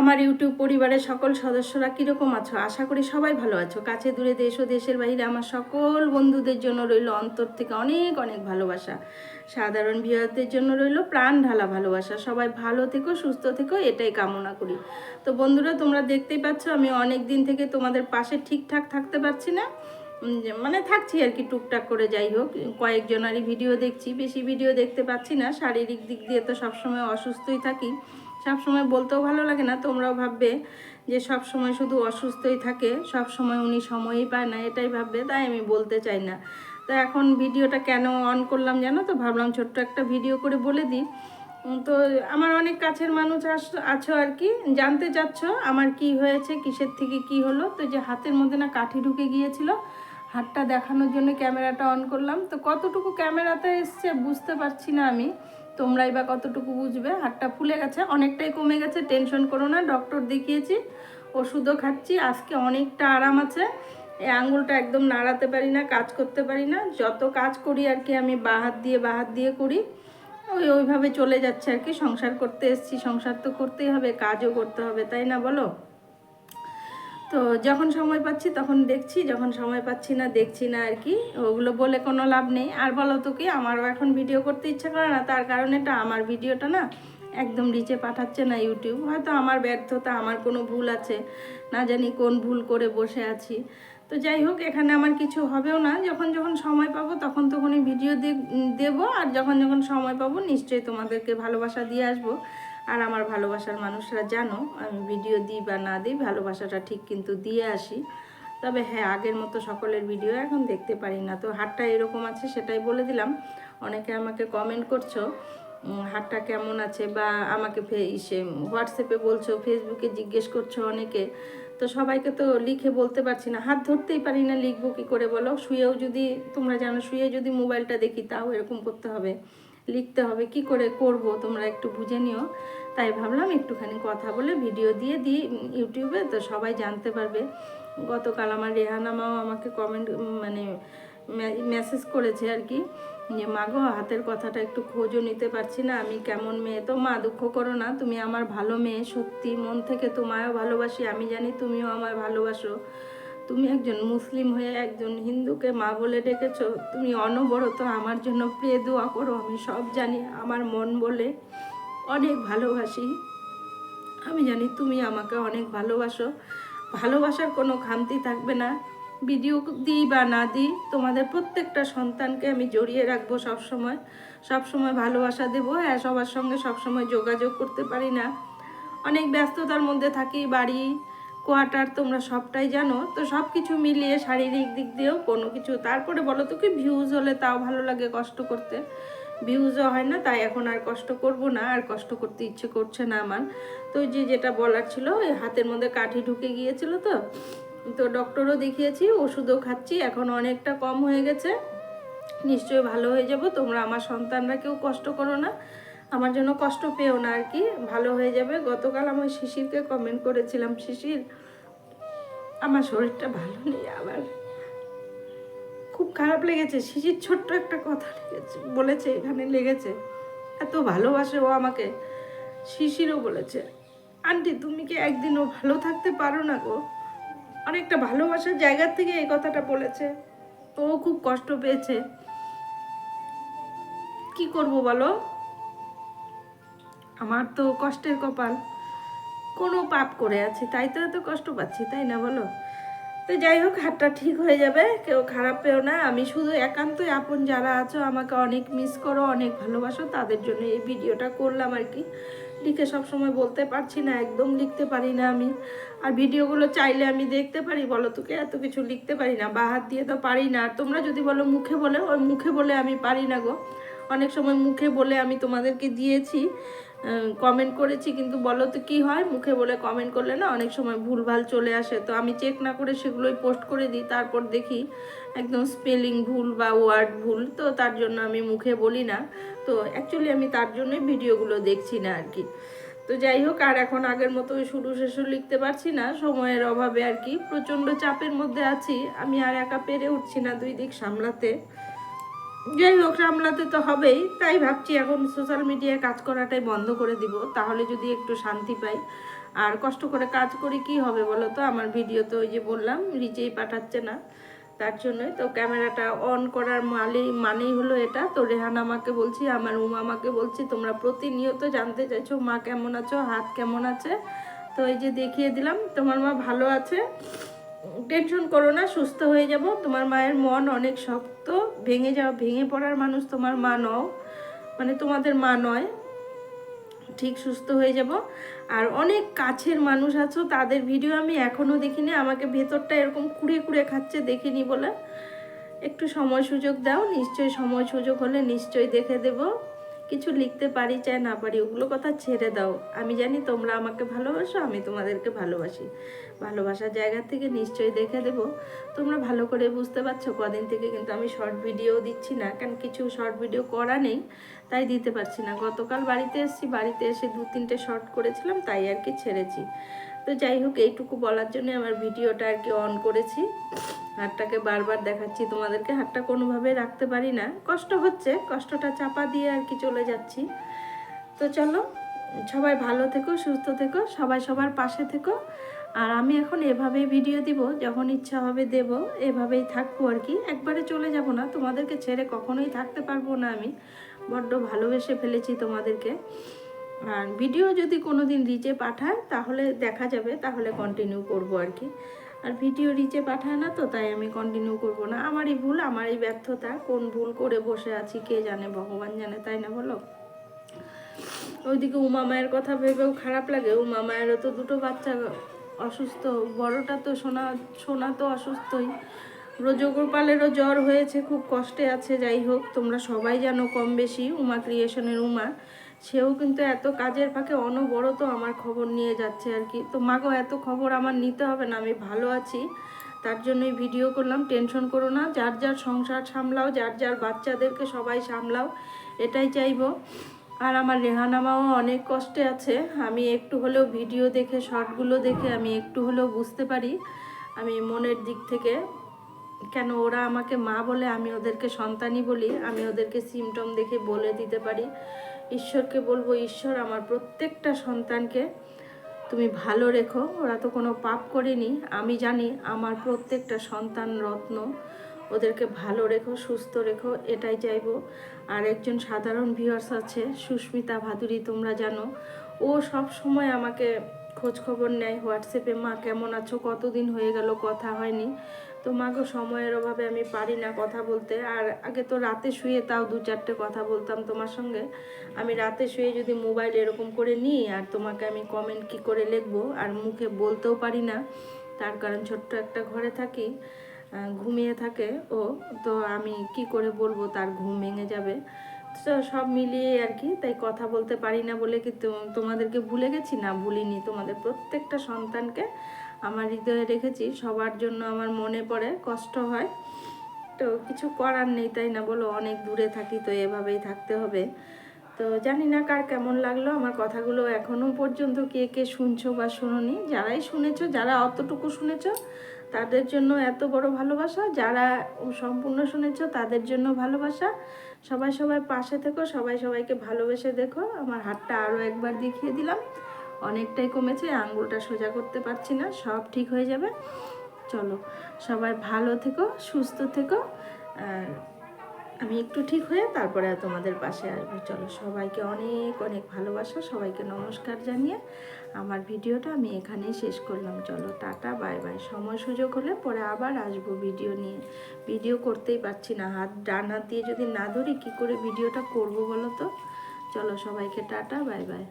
আমার ইউটিউব পরিবারের সকল সদস্যরা কীরকম আছো? আশা করি সবাই ভালো আছো। কাছে দূরে দেশ ও দেশের বাইরে আমার সকল বন্ধুদের জন্য রইল অন্তর থেকে অনেক অনেক ভালোবাসা। সাধারণ ভিউয়ারদের জন্য রইল প্রাণ ঢালা ভালোবাসা। সবাই ভালো থেকো, সুস্থ থেকো, এটাই কামনা করি। তো বন্ধুরা, তোমরা দেখতেই পাচ্ছ আমি অনেক দিন থেকে তোমাদের পাশে ঠিকঠাক থাকতে পারছি না। মানে থাকছি আর কি টুকটাক করে, যাই হোক। কয়েকজনারই ভিডিও দেখছি। বেশি ভিডিও দেখতে পাচ্ছি না। শারীরিক দিক দিয়ে তো সবসময় অসুস্থই থাকি। সব সময় বলতেও ভালো লাগে না, তোমরাও ভাববে যে সব সময় শুধু অসুস্থই থাকে সব সময় উনি সময়ই পায় না, এটাই ভাববে, তাই আমি বলতে চাই না। তো এখন ভিডিওটা কেন অন করলাম জানো তো? ভাবলাম ছোট্ট একটা ভিডিও করে বলে দিই। তো আমার অনেক কাছের মানুষ আস- আছো আর কি, জানতে চাচ্ছ আমার কি হয়েছে, কিসের থেকে কি হলো? তো যে হাতের মধ্যে না কাঠি ঢুকে গিয়েছিল, হাতটা দেখানোর জন্য ক্যামেরাটা অন করলাম। তো কতটুকু ক্যামেরাতে এসছে বুঝতে পারছি না আমি। তোমরাই বা কতটুকু বুঝবে? হাতটা ফুলে গেছে, অনেকটাই কমে গেছে, টেনশন করো না, ডক্টর দেখিয়েছি, ওষুধও খাচ্ছি, আজকে অনেকটা আরাম আছে। এই আঙুলটা একদম নাড়াতে পারি না, কাজ করতে পারি না, যত কাজ করি আর কি আমি বাহাত দিয়ে বাহাত দিয়ে করি, ওই ওইভাবে চলে যাচ্ছে আর কি, সংসার করতে এসছি, সংসার তো করতেই হবে, কাজও করতে হবে, তাই না বলো? তো যখন সময় পাচ্ছি তখন দেখছি, যখন সময় পাচ্ছি না দেখছি না আর কি। ওগুলো বলে কোনো লাভ নেই। আর বলো তো কি, আমারও এখন ভিডিও করতে ইচ্ছা করে না, তার কারণ এটা আমার ভিডিওটা না একদম নিচে পাঠাচ্ছে না ইউটিউব হয়তো আমার ব্যর্থতা, আমার কোনো ভুল আছে, না জানি কোন ভুল করে বসে আছি। তো যাই হোক, এখানে আমার কিছু হবেও না। যখন যখন সময় পাবো তখন তখনই ভিডিও দেবো। আর যখন যখন সময় পাবো নিশ্চয়ই তোমাদেরকে ভালোবাসা দিয়ে আসব। আর আমার ভালোবাসার মানুষরা জানো, আমি ভিডিও দিই বা না দিই, ভালোবাসাটা ঠিক কিন্তু দিয়ে আসি। তবে হ্যাঁ আগের মতো সকলের ভিডিও এখন দেখতে পারি না। তো হাটটা এরকম আছে, সেটাই বলে দিলাম। অনেকে আমাকে কমেন্ট করছ হাটটা কেমন আছে বা আমাকে ইসে হোয়াটসঅ্যাপে বলছো ফেসবুকে জিজ্ঞেস করছ অনেকে, তো সবাইকে তো লিখে বলতে পারছি না। হাত ধরতেই পারি না, লিখব কী করে বলো? শুয়েও যদি, তোমরা জানো, শুয়ে যদি মোবাইলটা দেখি, তাও এরকম করতে হবে। লিখতে হবে, কি করে করব তোমরা একটু বুঝে নিও। তাই ভাবলাম একটুখানি কথা বলে ভিডিও দিয়ে দিই ইউটিউবে তো সবাই জানতে পারবে। গতকাল আমার রেহানামাও আমাকে কমেন্ট মানে মেসেজ করেছে আর কি, যে, মা গো, হাতের কথাটা একটু খোঁজও নিতে পারছি না, আমি কেমন মেয়ে? তো মা, দুঃখ করো না, তুমি আমার ভালো মেয়ে, সত্যি, মন থেকে তোমায়ও ভালোবাসি, আমি জানি তুমিও আমায় ভালোবাসো। তুমি একজন মুসলিম হয়ে একজন হিন্দুকে মা বলে ডেকেছ, তুমি অনবরত আমার জন্য প্রিয় দোয়া করো, আমি সব জানি, আমার মন বলে অনেক ভালোবাসি। আমি জানি তুমি আমাকে অনেক ভালোবাসো, ভালোবাসার কোনো খামতি থাকবে না। ভিডিও দিই বা না দিই, তোমাদের প্রত্যেকটা সন্তানকে আমি জড়িয়ে রাখব সবসময়। সবসময় ভালোবাসা দেবো হ্যাঁ সবার সঙ্গে সবসময় যোগাযোগ করতে পারি না। অনেক ব্যস্ততার মধ্যে থাকি বাড়ি কোয়ার্টার তোমরা সবটাই জানো, তো সব কিছু মিলিয়ে শারীরিক দিক দিয়েও কোনো কিছু। তারপরে বলো তো কি ভিউজ হলে তাও ভালো লাগে কষ্ট করতে। ভিউজও হয় না, তাই এখন আর কষ্ট করব না, আর কষ্ট করতে ইচ্ছে করছে না আমার। তো যে যেটা বলার ছিল, ওই হাতের মধ্যে কাঠি ঢুকে গিয়েছিল তো তো ডক্টরও দেখিয়েছি, ওষুধও খাচ্ছি, এখন অনেকটা কম হয়ে গেছে। নিশ্চয়ই ভালো হয়ে যাব, তোমরা আমার সন্তানরা কেউ কষ্ট করো না। আমার জন্য কষ্ট পেও না আর কি, ভালো হয়ে যাবে। গতকাল আমি শিশিরকে কমেন্ট করেছিলাম, শিশির, আমার শরীরটা ভালো নেই আবার। খুব খারাপ লেগেছে। শিশির ছোট্ট একটা কথা লেগেছে, বলেছে, এখানে লেগেছে। এত ভালোবাসে ও আমাকে। শিশিরও বলেছে, আন্টি, তুমি কি একদিনও ভালো থাকতে পারো না গো? অনেকটা ভালোবাসার জায়গার থেকে এই কথাটা বলেছে। ও খুব কষ্ট পেয়েছে। কি করব বলো? আমার তো কষ্টের কপাল। কোনো পাপ করে আছি, তাই তো এত কষ্ট পাচ্ছি, তাই না বলো? তো যাই হোক, হাতটা ঠিক হয়ে যাবে, কেউ খারাপ পেও না। আমি শুধু একান্তই আপন যারা আছো, আমাকে অনেক মিস করো, অনেক ভালোবাসো, তাদের জন্য এই ভিডিওটা করলাম আর কি। লিখে সব সময় বলতে পারছি না, একদম লিখতে পারি না আমি। আর ভিডিওগুলো চাইলে আমি দেখতে পারি, বলো তোকে? এত কিছু লিখতে পারি না, বা হাত দিয়ে তো পারি না। আর তোমরা যদি বলো মুখে বলে, ওই মুখে বলে আমি পারি না গো। অনেক সময় মুখে বলে আমি তোমাদেরকে দিয়েছি। কমেন্ট করেছি, কিন্তু বলো তো কী হয়? মুখে বলে কমেন্ট করলে না অনেক সময় ভুলভাল চলে আসে। তো আমি চেক না করে সেগুলোই পোস্ট করে দিই, তারপর দেখি একদম স্পেলিং ভুল বা ওয়ার্ড ভুল, তো তার জন্য আমি মুখে বলি না। তো অ্যাকচুয়ালি আমি তার জন্যই ভিডিওগুলো দেখছি না আর কি। তো যাই হোক, আর এখন আগের মতো শুরু শেষও লিখতে পারছি না, সময়ের অভাবে আর কি। প্রচণ্ড চাপের মধ্যে আছি, আমি আর একা পেরে উঠছি না দুই দিক সামলাতে। যাই হোক সামলাতে তো হবেই, তাই ভাবছি এখন সোশ্যাল মিডিয়ায় কাজ করাটাই বন্ধ করে দিব, তাহলে যদি একটু শান্তি পাই। আর কষ্ট করে কাজ করে কি হবে বলো তো? আমার ভিডিও তো ওই যে বললাম রিচেই পাঠাচ্ছে না, তার জন্যই তো ক্যামেরাটা অন করার মানেই মানেই হলো এটা। তো রেহান আমাকে বলছি, আমার উমা আমাকে বলছি, তোমরা প্রতিনিয়ত জানতে চাইছো মা কেমন আছো, হাত কেমন আছে? তো এই যে দেখিয়ে দিলাম, তোমার মা ভালো আছে? টেনশন করো না, সুস্থ হয়ে যাব। তোমার মায়ের মন অনেক শক্ত, ভেঙে যাওয়া ভেঙে পড়ার মানুষ তোমার মা নও মানে তোমাদের মা নয়। ঠিক সুস্থ হয়ে যাব। আর অনেক কাছের মানুষ আছো, তাদের ভিডিও আমি এখনও দেখিনি, আমাকে ভেতরটা এরকম কুড়ে কুড়ে খাচ্ছে দেখিনি বলে। একটু সময় সুযোগ দাও, নিশ্চয়ই সময় সুযোগ হলে নিশ্চয়ই দেখে দেব। কিছু লিখতে পারি চাই, না পারি, ওগুলো কথা ছেড়ে দাও। আমি জানি তোমরা আমাকে ভালোবাসো, আমি তোমাদেরকে ভালোবাসি। ভালোবাসার জায়গা থেকে নিশ্চয়ই দেখে দেব। তোমরা ভালো করে বুঝতে পারছ, কদিন থেকে কিন্তু আমি শর্ট ভিডিও দিচ্ছি না, কারণ কিছু শর্ট ভিডিও করা নেই, তাই দিতে পারছি না। গতকাল বাড়িতে এসেছি, বাড়িতে এসে দু তিনটে শর্ট করেছিলাম, তাই আর কি ছেড়েছি। তো যাই হোক, এইটুকু বলার জন্য আমার ভিডিওটা আর কি অন করেছি। হাতটাকে বারবার দেখাচ্ছি তোমাদেরকে। হাতটা কোনোভাবে রাখতে পারি না। কষ্ট হচ্ছে, কষ্টটা চাপা দিয়ে আর কি চলে যাচ্ছি। তো চলো, সবাই ভালো থেকো, সুস্থ থেকো, সবাই সবার পাশে থেকো। আর আমি এখন এভাবেই ভিডিও দিব, যখন ইচ্ছা হবে দেব, এভাবেই থাকব আর কি। একবারে চলে যাব না, তোমাদেরকে ছেড়ে কখনোই থাকতে পারব না আমি। বড্ড ভালোবেসে ফেলেছি তোমাদেরকে। আর ভিডিও যদি কোনো দিন রিচে পাঠায়, তাহলে দেখা যাবে, তাহলে কন্টিনিউ করব আর কি। আর ভিডিও রিচে পাঠায় না তো, তাই আমি কন্টিনিউ করব না। আমারই ভুল, আমারই ব্যর্থতা। কোন ভুল করে বসে আছি, কে জানে, ভগবান জানে, তাই না বলো? ওইদিকে উমা মায়ের কথা ভেবেও খারাপ লাগে। উমা মায়েরও তো দুটো বাচ্চা অসুস্থ। বড়টা তো সোনা সোনা তো অসুস্থই। রোজগোপালেরও জ্বর হয়েছে, খুব কষ্টে আছে, যাই হোক, তোমরা সবাই জানো কম বেশি উমা ক্রিয়েশনের উমা। সেও কিন্তু এত কাজের ফাঁকে অনবরত আমার খবর নিয়ে যাচ্ছে আর কি। তো মাগো এত খবর আমার নিতে হবে না, আমি ভালো আছি। তার জন্যই ভিডিও করলাম টেনশন করো না, যার যার সংসার সামলাও, যার যার বাচ্চাদেরকে সবাই সামলাও, এটাই চাইব। আর আমার রেহানামাও অনেক কষ্টে আছে, আমি একটু হলেও ভিডিও দেখে শর্টগুলো দেখে, আমি একটু হলেও বুঝতে পারি, আমি মনের দিক থেকে। কেন ওরা আমাকে মা বলে আমি ওদেরকে সন্তানই বলি, আমি ওদেরকে সিমটম দেখে বলে দিতে পারি। ঈশ্বরকে বলব, ঈশ্বর, আমার প্রত্যেকটা সন্তানকে তুমি ভালো রেখো। ওরা তো কোনো পাপ করেনি। আমি জানি আমার প্রত্যেকটা সন্তান রত্ন ওদেরকে ভালো রেখো, সুস্থ রেখো, এটাই চাইব। আর একজন সাধারণ ভিউয়ার্স আছে, সুস্মিতা ভাদুরী, তোমরা জানো। ও সব সময় আমাকে খোঁজ খবর নেয়, হোয়াটসঅ্যাপে, মা, কেমন আছো? কতদিন হয়ে গেল? কথা হয়নি। তো মাগো সময়ের অভাবে আমি পারি না কথা বলতে। আর আগে তো রাতে শুয়ে তাও দু চারটে কথা বলতাম তোমার সঙ্গে। আমি রাতে শুয়ে যদি মোবাইল এরকম করে নিই, আর তোমাকে আমি কমেন্ট কি করে লিখব? আর মুখে বলতেও পারি না। তার কারণ ছোট্ট একটা ঘরে থাকি ঘুমিয়ে থাকে ও। তো আমি কি করে বলব? তার ঘুম ভেঙে যাবে। সব মিলিয়ে আর কি, তাই কথা বলতে পারি না বলে কি তোমাদেরকে ভুলে গেছি? না, ভুলিনি। তোমাদের প্রত্যেকটা সন্তানকে আমার হৃদয়ে রেখেছি, সবার জন্য আমার মনে পড়ে, কষ্ট হয়। তো কিছু করার নেই, তাই না বলো? অনেক দূরে থাকি তো এভাবেই থাকতে হবে। তো জানি না কার কেমন লাগল, আমার কথাগুলো এখনও পর্যন্ত কে কে শুনছো বা শোনোনি। যারাই শুনেছো, যারা অতটুকু শুনেছো, তাদের জন্য এত বড় ভালোবাসা। যারা সম্পূর্ণ শুনেছো, তাদের জন্য ভালোবাসা। সবাই সবাই পাশে থেকো, সবাই সবাইকে ভালোবেসে দেখো। আমার হাতটা আরও একবার দেখিয়ে দিলাম। অনেকটাই কমেছে আঙ্গুলটা সোজা করতে পারছি না, সব ঠিক হয়ে যাবে। চলো, সবাই ভালো থেকো, সুস্থ থেকো, আর আমি একটু ঠিক হয়ে তারপরে তোমাদের পাশে আসব। চলো, সবাইকে অনেক অনেক ভালোবাসা, সবাইকে নমস্কার জানিয়ে আমার ভিডিওটা আমি এখানেই শেষ করলাম। চলো, টাটা, বাই বাই। সময় সুযোগ হলে পরে আবার আসব ভিডিও নিয়ে। ভিডিও করতেই পারছি না, হাত, ডান হাত দিয়ে যদি না ধরি কী করে ভিডিওটা করব বলো তো? চলো, সবাইকে টাটা, বাই বাই।